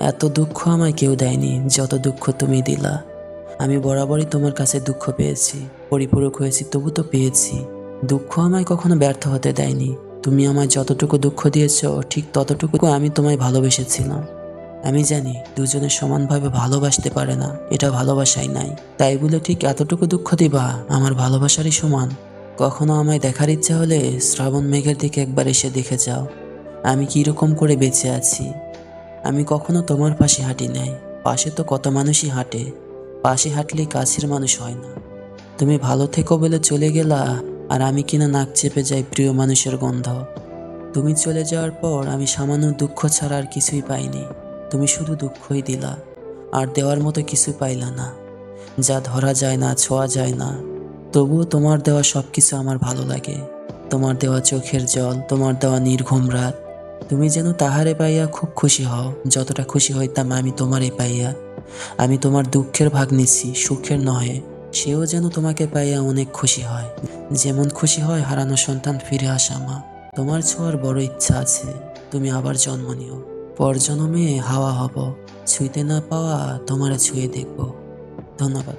এত দুঃখ আমায় কেউ দেয়নি, যত দুঃখ তুমি দিলা। আমি বরাবরই তোমার কাছে দুঃখ পেয়েছি, পরিপূরক হয়েছি, তবু তো পেয়েছি। দুঃখ আমায় কখনো ব্যর্থ হতে দেয়নি। তুমি আমায় যতটুকু দুঃখ দিয়েছ, ঠিক ততটুকু আমি তোমায় ভালোবেসেছিলাম। আমি জানি, দুজনে সমানভাবে ভালোবাসতে পারে না, এটা ভালোবাসাই নাই। তাই বলে ঠিক এতটুকু দুঃখ দিবা, আমার ভালোবাসারই সমান। কখনো আমায় দেখার ইচ্ছা হলে শ্রাবণ মেঘের দিকে একবার এসে দেখে যাও। আমি কীরকম করে বেঁচে আছি? আমি কখনো তোমার পাশে হাঁটি নাই। পাশে তো কত মানুষই হাঁটে। পাশে হাঁটলেই কাছের মানুষ হয় না। তুমি ভালো থেকো বলে চলে গেলা, আর আমি কিনা নাক চেপে যাই প্রিয় মানুষের গন্ধ। তুমি চলে যাওয়ার পর আমি সামান্য দুঃখ ছাড়া আর কিছুই পাইনি। তুমি শুধু দুঃখই দিলা, আর দেওয়ার মতো কিছু পাইলা না। যা ধরা যায় না, ছোঁয়া যায় না। তবুও তোমার দেওয়া সব কিছু আমার ভালো লাগে। তোমার দেওয়া চোখের জল, তোমার দেওয়া নির্ঘুম রাত তুমি যেন তাহারে পাইয়া খুব খুশি হও। যতটা খুশি হইতাম আমি তোমারে পাইয়া। আমি তোমার দুঃখের ভাগ নিচ্ছি, সুখের নহে। সেও যেন তোমাকে পাইয়া অনেক খুশি হয়। যেমন খুশি হয় হারানো সন্তান ফিরে আসা মা। তোমার ছোঁয়ার বড় ইচ্ছা আছে, তুমি আবার জন্ম নিও। পর জন্মে হাওয়া হব, ছুঁইতে না পাওয়া তোমারে ছুঁয়ে দেখব। ধন্যবাদ।